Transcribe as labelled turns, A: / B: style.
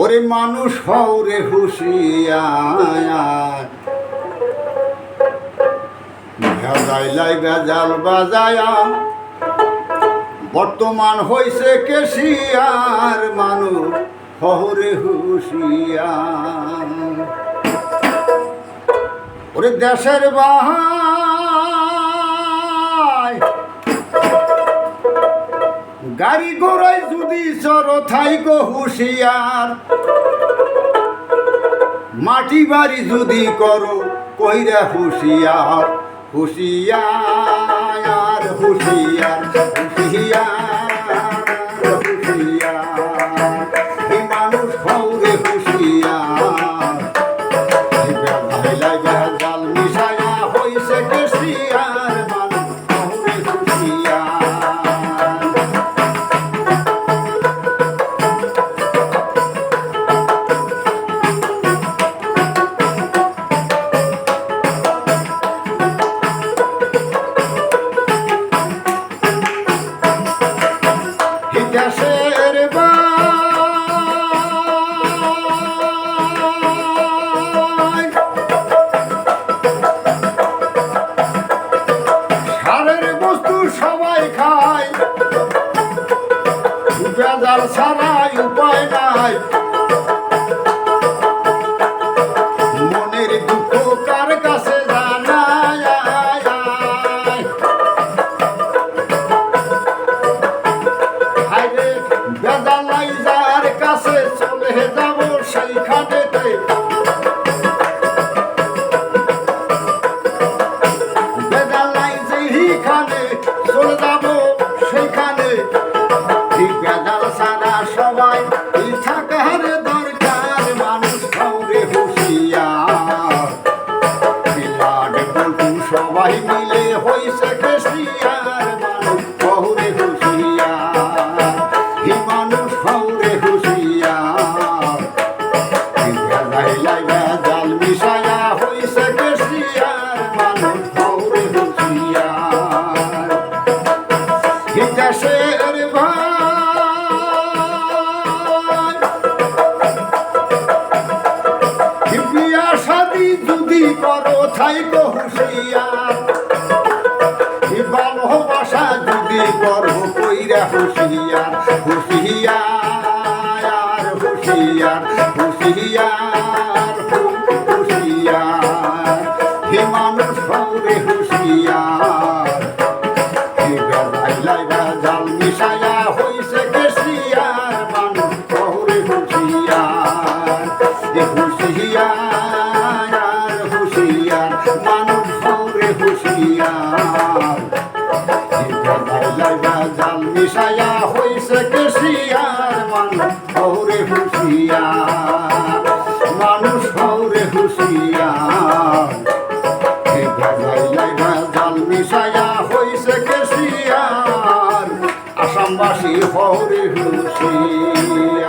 A: ওরে মানুষ হওরে হুশিয়ার। ভেজাইলাই বাজায়া, বর্তমান হইছে কেশিয়ার মানুষ হরে হুশিয়ার। ওরে দেশের বাহাই গাড়ি ঘোড়ায় যদি চর থাইকো হুশিয়ার। মাটি বাড়ি যদি করো কইরা হুশিয়ার। হুশিয়ার হুশিয়ার। বাই সারের বস্তু সবাই খায়। বেজাল ছাড়াই উপায় নাই। সবাই থাকার দরকার, মানুষ খাওরে হুশিয়ার। বিরাট বন্ধু সবাই মিলে হইছে কেশিয়ার মানুষ হৌরে হুশিয়ার। হি মানুষ হৌরে হুশিয়ার। জাল মিশায়া হইছে কেশিয়ার মানুষ হৌরে হুশিয়ার। হি দেশের ভাই যদি করো থাইকো হুশিয়ার এই ভালোবাসা যদি করো কইরা হুশিয়ার হুশিয়ার হুশিয়ার হুশিয়ার হরে হুশিয়ার জাল মিশায়া হইছে কেশিয়ার মানুষ হৌরে হুশিয়ার মানুষ হৌরে হুশিয়ার জাল মিশায়া হইছে কেশিয়ার, আসামবাসী হৌরে হুশিয়ার